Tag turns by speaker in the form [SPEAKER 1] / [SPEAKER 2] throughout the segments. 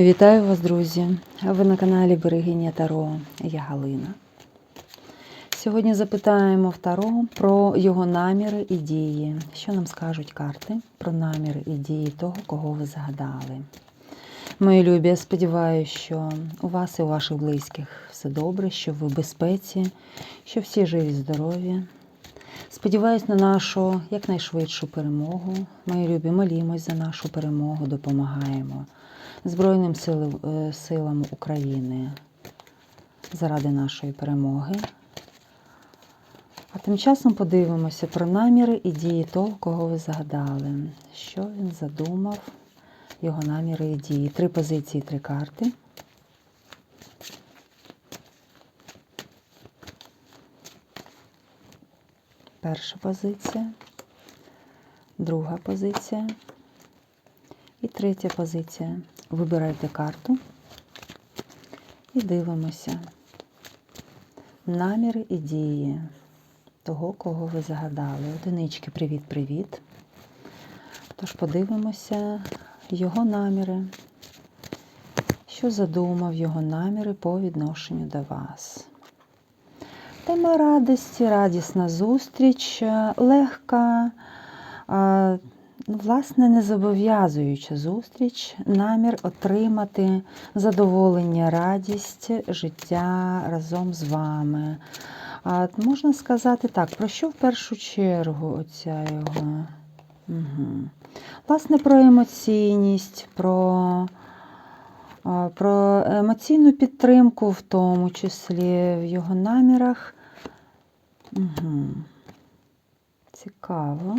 [SPEAKER 1] Вітаю вас, друзі! Ви на каналі Берегиня Таро. Я Галина. Сьогодні запитаємо в Таро про його наміри і дії. Що нам скажуть карти про наміри і дії того, кого ви згадали. Мої любі, я сподіваюся, що у вас і у ваших близьких все добре, що ви в безпеці, що всі живі, здорові. Сподіваюсь на нашу якнайшвидшу перемогу. Мої любі, молімось за нашу перемогу, допомагаємо Збройним е, силам України заради нашої перемоги. А тим часом подивимося про наміри і дії того, кого ви загадали. Що він задумав, його наміри і дії. Три позиції, три карти. Перша позиція, друга позиція і третя позиція. Вибирайте карту і дивимося. Наміри і дії того, кого ви загадали. Одинички, привіт-привіт. Тож подивимося його наміри. Що задумав його наміри по відношенню до вас? Тема радості, радісна зустріч, е, легка, е, власне, не зобов'язуюча зустріч, намір отримати задоволення, радість життя разом з вами. А, можна сказати так, про що в першу чергу оця його? Угу. Власне, про емоційність, про, про емоційну підтримку, в тому числі в його намірах. Угу. Цікаво.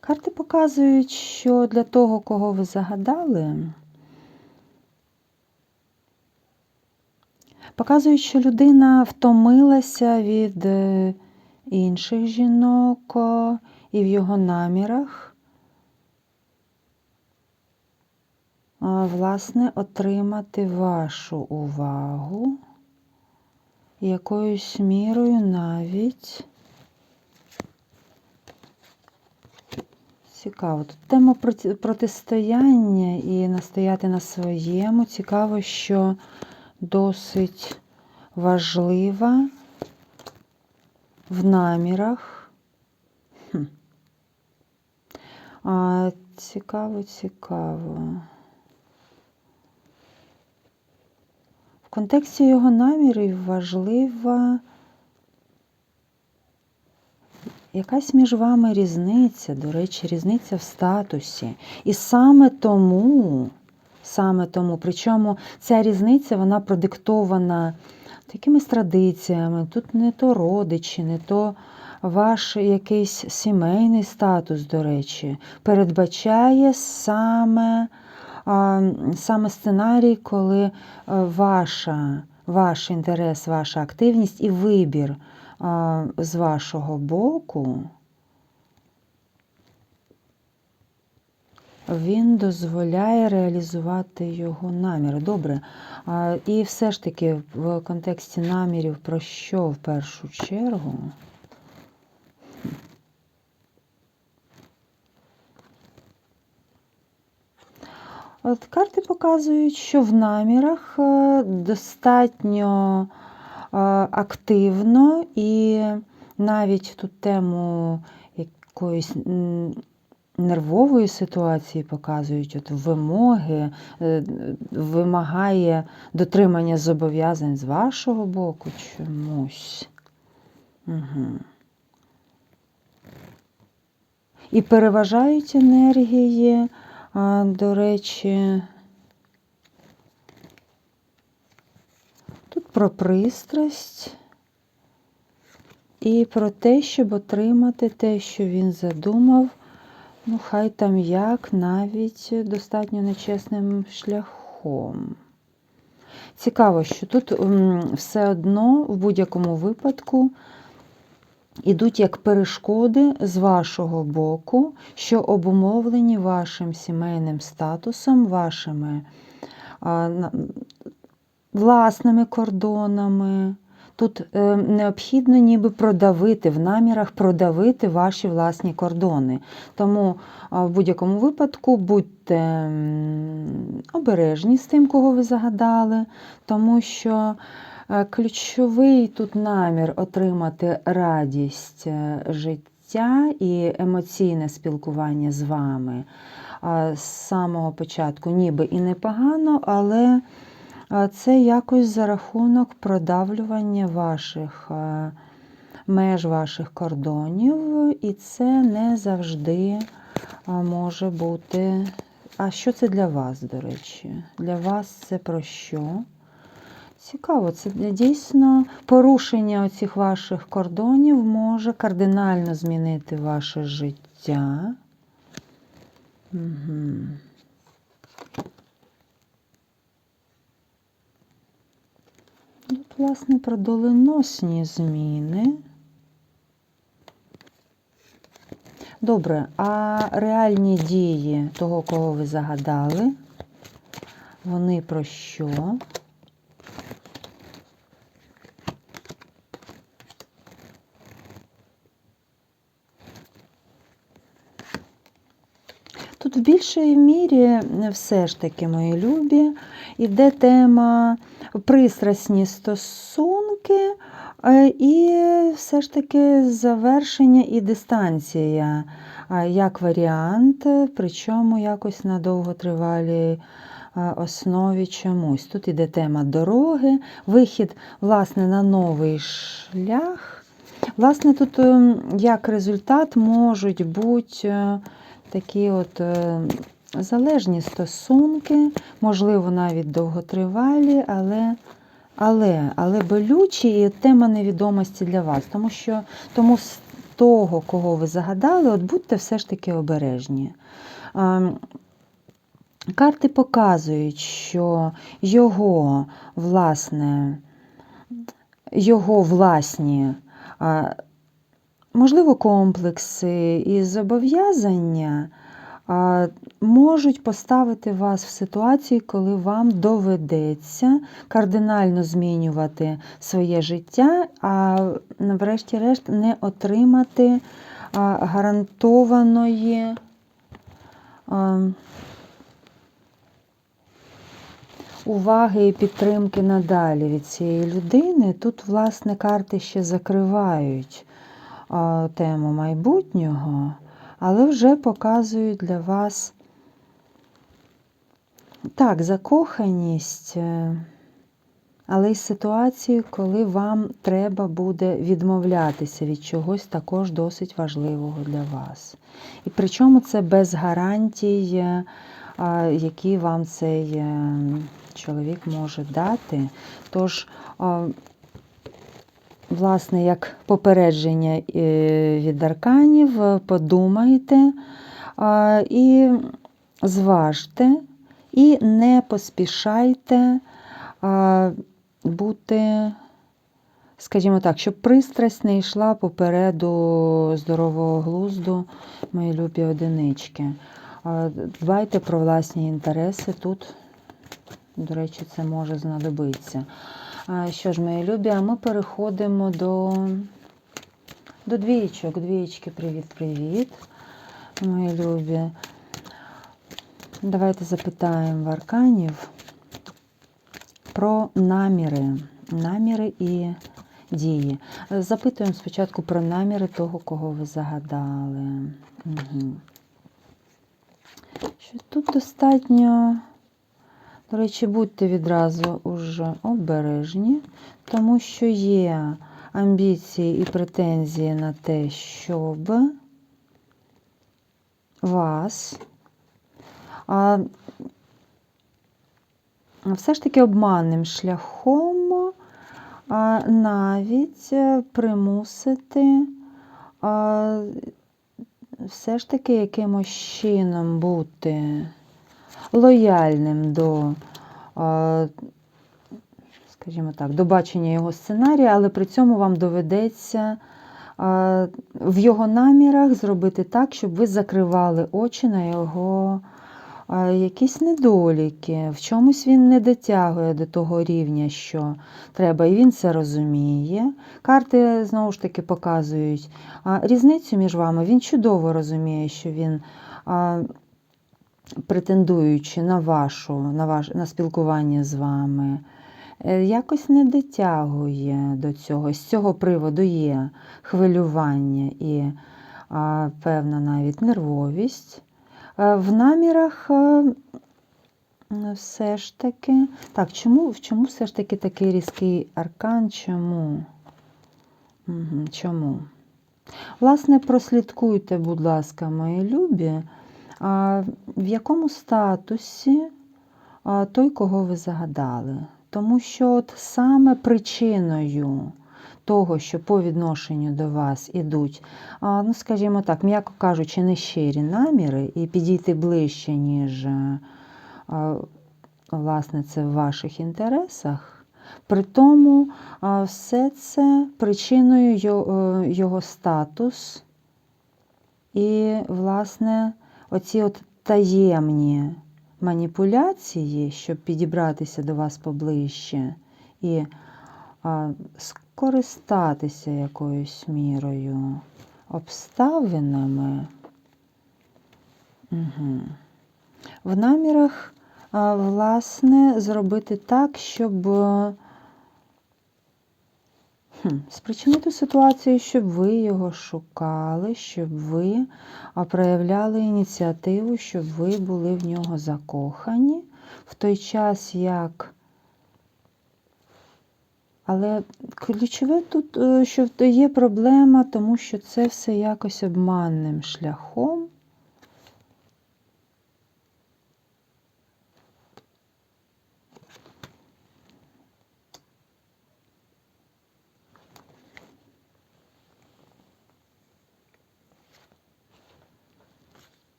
[SPEAKER 1] Карти показують, що для того, кого ви загадали, показують, що людина втомилася від е, інших жінок і в його намірах, власне, отримати вашу увагу якоюсь мірою навіть. Цікаво. Тут тема протистояння і настояти на своєму. Цікаво, що досить важлива в намірах. Хм. А, цікаво, цікаво. В контексті його намірів важлива якась між вами різниця, до речі, різниця в статусі. І саме тому, саме тому, причому ця різниця вона продиктована такимись традиціями. Тут не то родичі, не то ваш якийсь сімейний статус, до речі, передбачає саме, саме сценарій, коли е, ваша, ваш інтерес, ваша активність і вибір з вашого боку, він дозволяє реалізувати його наміри. Добре. І все ж таки в контексті намірів про що в першу чергу? От карти показують, що в намірах е, достатньо активно і навіть ту тему якоїсь нервової ситуації показують, от вимоги, е, вимагає дотримання зобов'язань з вашого боку чомусь. Угу. І переважають енергії, до речі, про пристрасть і про те, щоб отримати те, що він задумав, ну, хай там як, навіть достатньо нечесним шляхом. Цікаво, що тут все одно в будь-якому випадку ідуть як перешкоди з вашого боку, що обумовлені вашим сімейним статусом, вашими власними кордонами. тут е, необхідно ніби продавити в намірах, продавити ваші власні кордони. Тому в будь-якому випадку будьте обережні з тим, кого ви загадали, тому що е, ключовий тут намір отримати радість е, життя і емоційне спілкування з вами з самого початку, ніби і непогано, але це якось за рахунок продавлювання ваших е, меж ваших кордонів, і це не завжди може бути. А що це для вас, до речі? Для вас це про що? Цікаво, це дійсно порушення оцих ваших кордонів може кардинально змінити ваше життя. Угу. Тут, власне, про доленосні зміни. Добре, а реальні дії того, кого ви загадали, вони про що? Тут в більшій мірі все ж таки, мої любі, іде тема пристрасні стосунки е, і все ж таки завершення і дистанція як варіант, причому якось на довготривалій е, основі чомусь. Тут іде тема дороги, вихід власне, на новий шлях. Власне, тут ем, як результат можуть бути е, такі от е, залежні стосунки, можливо, навіть довготривалі, але але, але болючі і тема невідомості для вас. Тому що тому з того, кого ви загадали, от будьте все ж таки обережні. Ем, Карти показують, що його власне, його власні, можливо, комплекси і зобов'язання можуть поставити вас в ситуацію, коли вам доведеться кардинально змінювати своє життя, а врешті-решт не отримати гарантованої. Уваги і підтримки надалі від цієї людини. Тут, власне, карти ще закривають тему майбутнього, але вже показують для вас так, закоханість, е, але й ситуацію, коли вам треба буде відмовлятися від чогось також досить важливого для вас. І причому це без гарантій, е, які вам цей е, чоловік може дати. Тож, власне, як попередження е, від арканів, е, подумайте і зважте, і не поспішайте бути, скажімо так, щоб пристрасть не йшла попереду здорового глузду, мої любі одинички. Дбайте про власні інтереси тут. До речі, це може знадобитися. Що ж, мої любі, а ми переходимо до, до двічок. Двічки, привіт-привіт, мої любі. Давайте запитаємо в арканів про наміри. Наміри і дії. Запитуємо спочатку про наміри того, кого ви загадали. Угу. Що тут достатньо. До речі, будьте відразу уже обережні, тому що є амбіції і претензії на те, щоб вас а, все ж таки обманним шляхом а, навіть примусити а, все ж таки якимось чином бути лояльним до, скажімо так, до бачення його сценарія, але при цьому вам доведеться в його намірах зробити так, щоб ви закривали очі на його якісь недоліки, в чомусь він не дотягує до того рівня, що треба, і він це розуміє. Карти знову ж таки показують різницю між вами. Він чудово розуміє, що він, претендуючи на вашу, на, ваш, на спілкування з вами, е, якось не дотягує до цього. З цього приводу є хвилювання і а, певна навіть нервовість. Е, В намірах е, все ж таки. Так, чому, чому все ж таки такий різкий аркан? Чому? Чому? Власне, прослідкуйте, будь ласка, мої любі, в якому статусі той, кого ви загадали. Тому що от саме причиною того, що по відношенню до вас ідуть, ну, скажімо так, м'яко кажучи, нещирі наміри, і підійти ближче, ніж е, власне це в ваших інтересах. При тому все це причиною його, е, статус і, власне, оці от таємні маніпуляції, щоб підібратися до вас поближче і а, скористатися якоюсь мірою обставинами. Угу. В намірах, а, власне, зробити так, щоб спричинити ситуацію, щоб ви його шукали, щоб ви проявляли ініціативу, щоб ви були в нього закохані в той час, як. Але ключове тут, е, що є проблема, тому що це все якось обманним шляхом.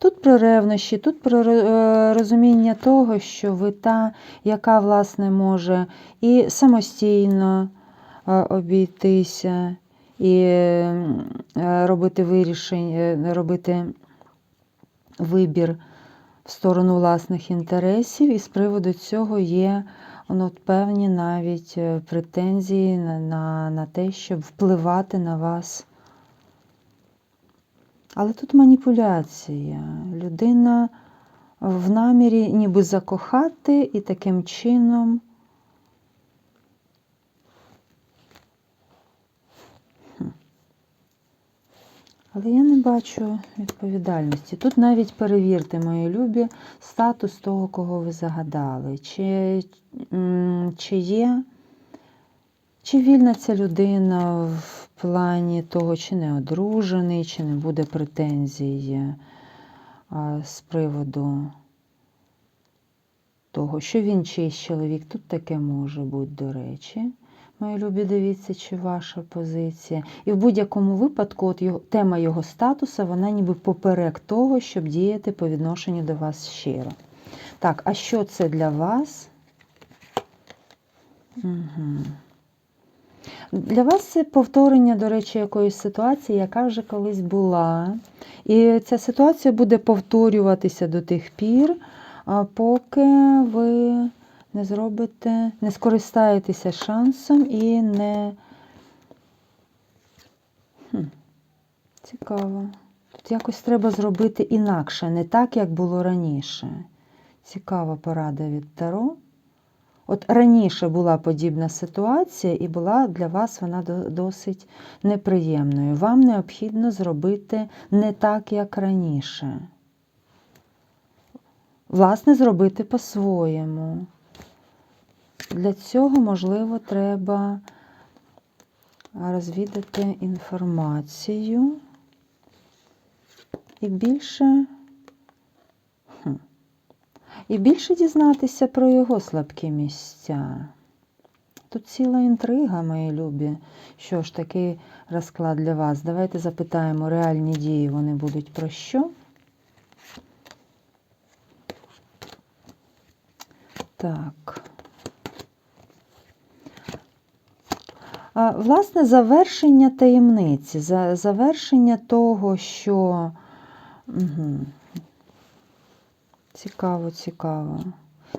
[SPEAKER 1] Тут про ревнощі, тут про е, розуміння того, що ви та, яка, власне, може і самостійно е, обійтися, і е, робити вирішення, робити вибір в сторону власних інтересів, і з приводу цього є ну, певні навіть претензії на, на, на те, щоб впливати на вас. Але тут маніпуляція. Людина в намірі ніби закохати і таким чином. Але я не бачу відповідальності. Тут навіть перевірте, мої любі, статус того, кого ви загадали. Чи, чи є, чи вільна ця людина в плані того, чи не одружений, чи не буде претензій з приводу того, що він чийсь чоловік. Тут таке може бути, до речі. Мої любі, дивіться, чи ваша позиція. І в будь-якому випадку от його, тема його статусу, вона ніби поперек того, щоб діяти по відношенню до вас щиро. Так, а що це для вас? Угу. Для вас це повторення, до речі, якоїсь ситуації, яка вже колись була. І ця ситуація буде повторюватися до тих пір, поки ви не зробите, не скористаєтеся шансом і не. Хм, Цікаво. Тут якось треба зробити інакше, не так, як було раніше. Цікава порада від Таро. От раніше була подібна ситуація, і була для вас вона досить неприємною. Вам необхідно зробити не так, як раніше. Власне, зробити по-своєму. Для цього, можливо, треба розвідати інформацію і більше. І більше дізнатися про його слабкі місця. Тут ціла інтрига, мої любі. Що ж, такий розклад для вас. Давайте запитаємо, реальні дії вони будуть про що? Так. А, Власне, завершення таємниці, завершення того, що Угу. Цікаво, цікаво.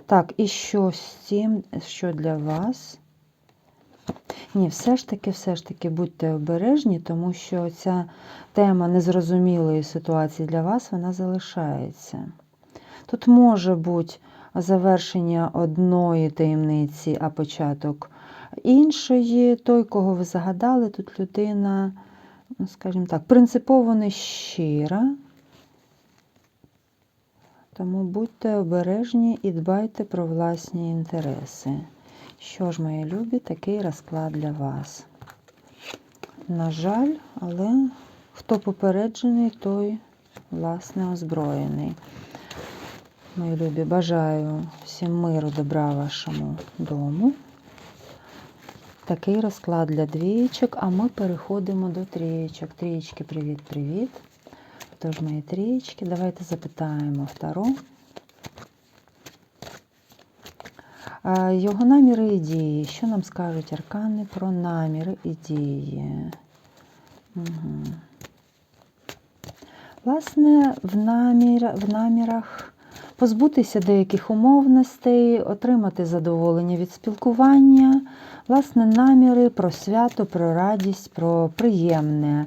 [SPEAKER 1] Так, і що з цим, що для вас? Ні, все ж таки, все ж таки будьте обережні, тому що ця тема незрозумілої ситуації для вас, вона залишається. Тут може бути завершення одної таємниці, а початок іншої. Той, кого ви загадали, тут людина, ну, скажімо так, принципово не щира. Тому будьте обережні і дбайте про власні інтереси. Що ж, мої любі, такий розклад для вас. На жаль, але хто попереджений, той, власне, озброєний. Мої любі, бажаю всім миру, добра вашому дому. Такий розклад для двієчок, а ми переходимо до трієчок. Трієчки, привіт-привіт. Тож, мої трієчки, давайте запитаємо Таро. Його наміри і дії. Що нам скажуть аркани про наміри і дії? Угу. Власне, в, намір, в намірах позбутися деяких умовностей, отримати задоволення від спілкування, власне, наміри про свято, про радість, про приємне,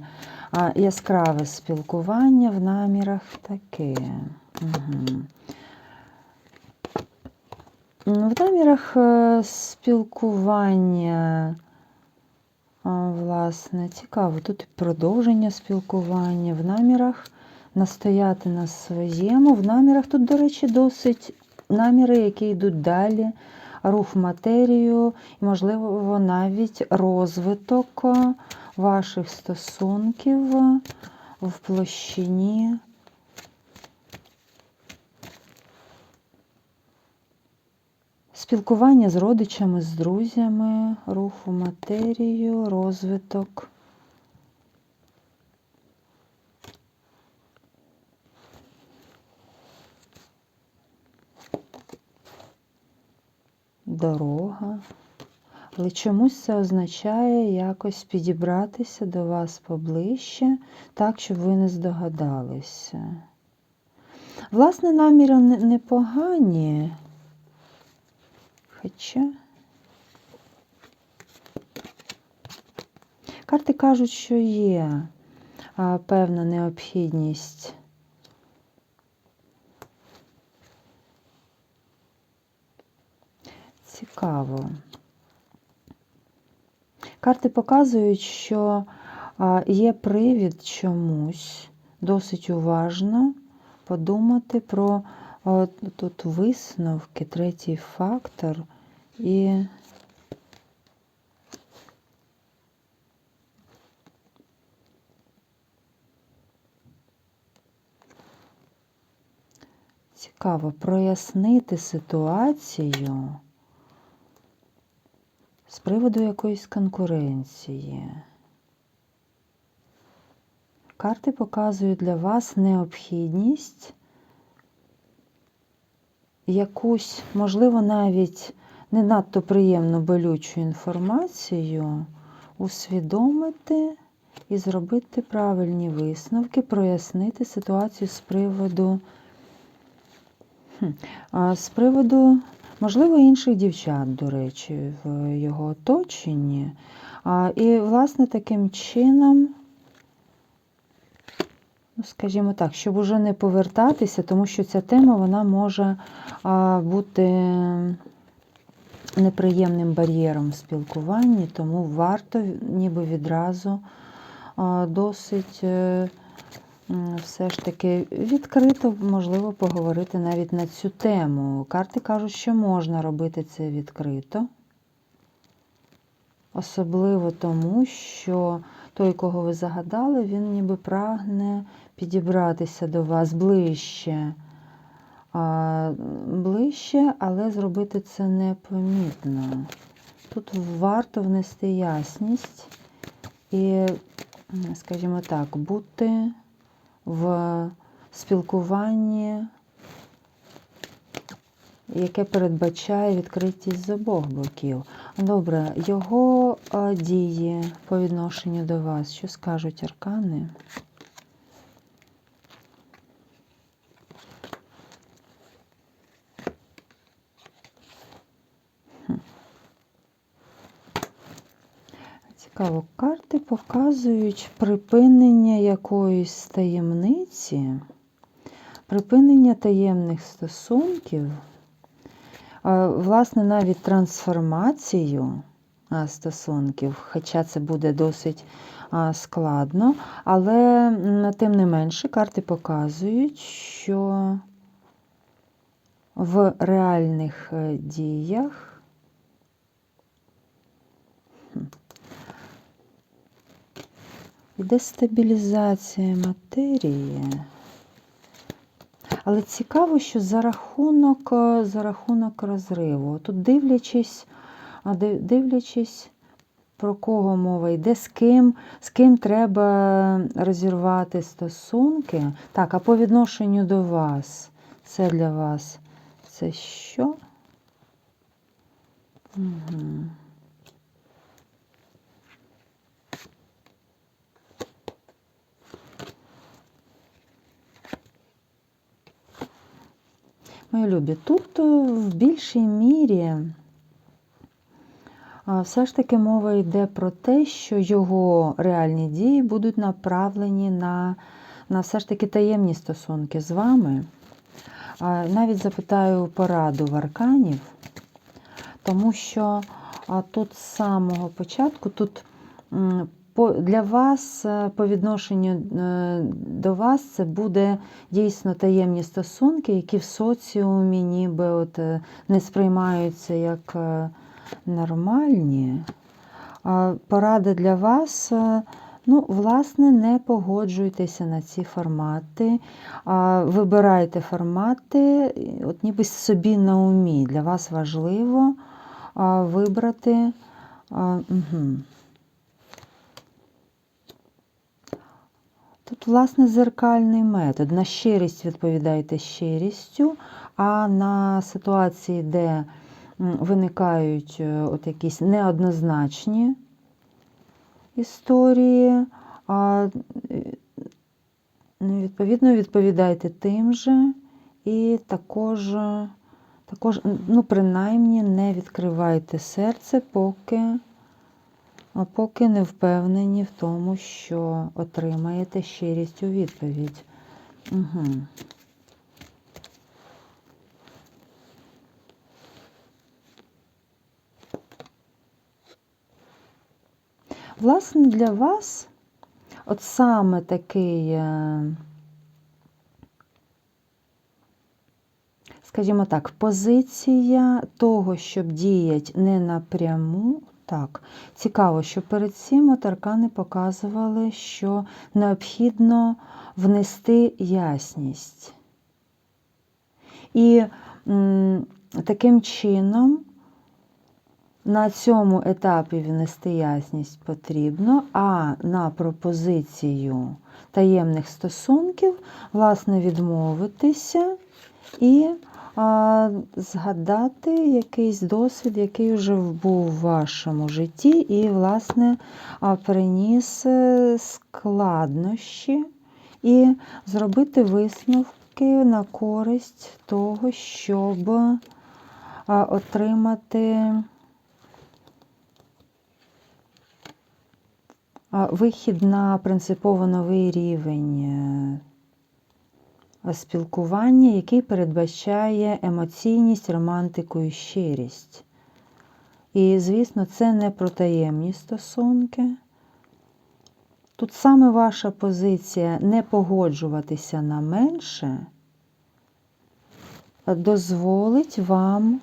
[SPEAKER 1] яскраве спілкування в намірах таке. Угу. В намірах е, спілкування, власне, цікаво, тут продовження спілкування, в намірах настояти на своєму, в намірах тут, до речі, досить наміри, які йдуть далі, рух матерію, і, можливо, навіть розвиток ваших стосунків в площині. Спілкування з родичами, з друзями, рух у матерію, розвиток. Дорога. Але чомусь це означає якось підібратися до вас поближче, так, щоб ви не здогадалися. Власне, наміри непогані. Хоча карти кажуть, що є певна необхідність. Цікаво. Карти показують, що є привід чомусь досить уважно подумати про тут висновки, третій фактор і цікаво прояснити ситуацію з приводу якоїсь конкуренції. Карти показують для вас необхідність якусь, можливо, навіть не надто приємну болючу інформацію усвідомити і зробити правильні висновки, прояснити ситуацію з приводу, з приводу, можливо, інших дівчат, до речі, в його оточенні. І, власне, таким чином. Ну, скажімо так, щоб уже не повертатися, тому що ця тема вона може бути неприємним бар'єром в спілкуванні, тому варто ніби відразу досить е, все ж таки відкрито, можливо, поговорити навіть на цю тему. Карти кажуть, що можна робити це відкрито. Особливо тому, що той, кого ви загадали, він ніби прагне підібратися до вас ближче. Ближче, але зробити це непомітно. Тут варто внести ясність і, скажімо так, бути в спілкуванні, яке передбачає відкритість з обох боків. Добре, його дії по відношенню до вас, що скажуть аркани? Цікаво, карти показують припинення якоїсь таємниці, припинення таємних стосунків, власне, навіть трансформацію стосунків, хоча це буде досить складно, але тим не менше карти показують, що в реальних е, діях Іде стабілізація матерії. Але цікаво, що за рахунок, е, за рахунок розриву. Тут дивлячись, дивлячись, про кого мова йде, з ким, з ким треба розірвати стосунки. Так, а по відношенню до вас, це для вас, це що? Угу. Мої любі, тут е, в більшій мірі все ж таки мова йде про те, що його реальні дії будуть направлені на, на все ж таки таємні стосунки з вами. Навіть запитаю пораду в арканів, тому що тут з самого початку тут для вас, е, по відношенню е, до вас, це буде дійсно таємні стосунки, які в соціумі ніби от е, не сприймаються як нормальні. Порада для вас. Ну, власне, не погоджуйтеся на ці формати, а вибирайте формати, от ніби собі на умі. Для вас важливо вибрати. Угу. Тут, власне, зеркальний метод. На щирість відповідайте щирістю, а на ситуації, де виникають е, от якісь неоднозначні історії, е, ну, відповідно, відповідайте тим же і також, е, також, ну, принаймні, не відкривайте серце, поки. А поки не впевнені в тому, що отримаєте щирість у відповідь. Угу. Власне, для вас от саме такий, е, скажімо так, позиція того, щоб діяти не напряму. Так, цікаво, що перед цим от аркани показували, що необхідно внести ясність. І м, таким чином на цьому етапі внести ясність потрібно, а на пропозицію таємних стосунків, власне, відмовитися і а, згадати якийсь досвід, який вже був в вашому житті, і, власне, приніс е, складнощі, і зробити висновки на користь того, щоб отримати. Вихід на принципово новий рівень е, спілкування, який передбачає емоційність, романтику і щирість. І, звісно, це не про таємні стосунки. Тут саме ваша позиція не погоджуватися на менше дозволить вам,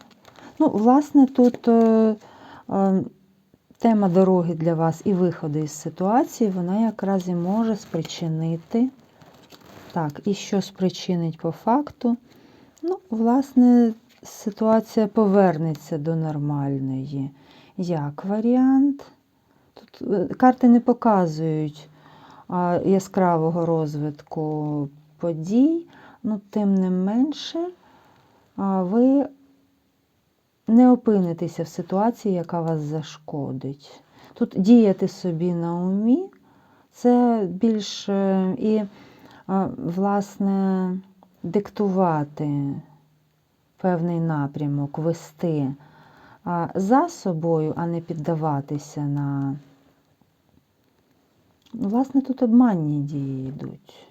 [SPEAKER 1] ну, власне, тут е, е, тема дороги для вас і виходу із ситуації, вона якраз і може спричинити. Так, і що спричинить по факту? Ну, власне, ситуація повернеться до нормальної. Як варіант? Тут е, карти не показують яскравого розвитку подій, ну, тим не менше, ви не опинитеся в ситуації, яка вас зашкодить. Тут діяти собі на умі, це більш е, і, власне, диктувати певний напрямок, вести за собою, а не піддаватися на Ну, Власне, тут обманні дії йдуть.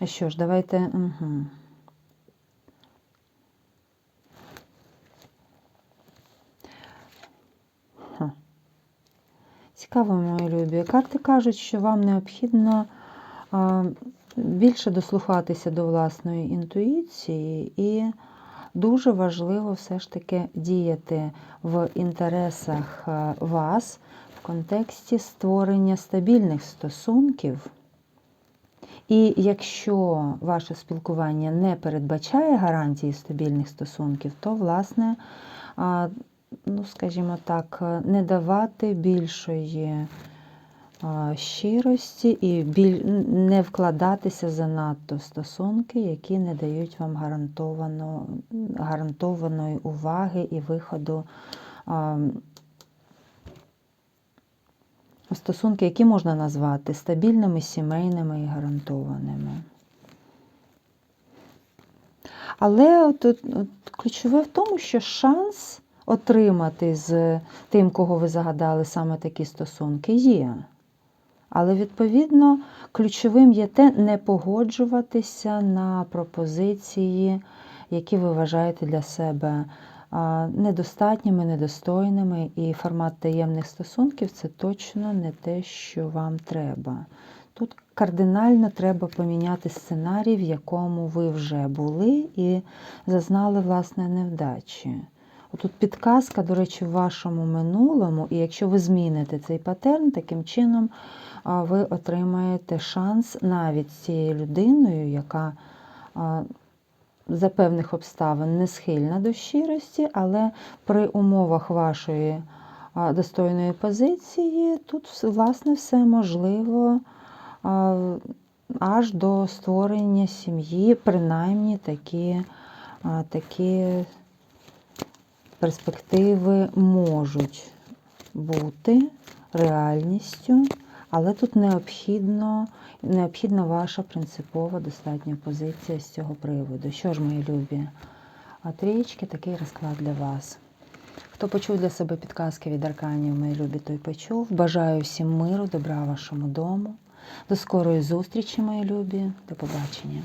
[SPEAKER 1] А що ж, давайте. Угу. Цікаво, мої любі. Карти кажуть, що вам необхідно більше дослухатися до власної інтуїції, і дуже важливо все ж таки діяти в інтересах вас в контексті створення стабільних стосунків. І якщо ваше спілкування не передбачає гарантії стабільних стосунків, то, власне, ну, скажімо так, не давати більшої щирості і не вкладатися занадто в стосунки, які не дають вам гарантовано... гарантованої уваги і виходу. Стосунки, які можна назвати стабільними, сімейними і гарантованими. Але от, ключове в тому, що шанс отримати з тим, кого ви загадали саме такі стосунки, є. Але, відповідно, ключовим є те не погоджуватися на пропозиції, які ви вважаєте для себе недостатніми, недостойними, і формат таємних стосунків це точно не те, що вам треба. Тут кардинально треба поміняти сценарій, в якому ви вже були і зазнали власне невдачі. Тут підказка, до речі, в вашому минулому, і якщо ви зміните цей патерн, таким чином ви отримаєте шанс навіть з цією людиною, яка за певних обставин не схильна до щирості, але при умовах вашої достойної позиції тут, власне, все можливо аж до створення сім'ї, принаймні такі, такі перспективи можуть бути реальністю, але тут необхідно необхідна ваша принципова достатня позиція з цього приводу. Що ж, мої любі? А трієчки такий розклад для вас. Хто почув для себе підказки від арканів, мої любі, той почув. Бажаю всім миру, добра вашому дому. До скорої зустрічі, мої любі. До побачення.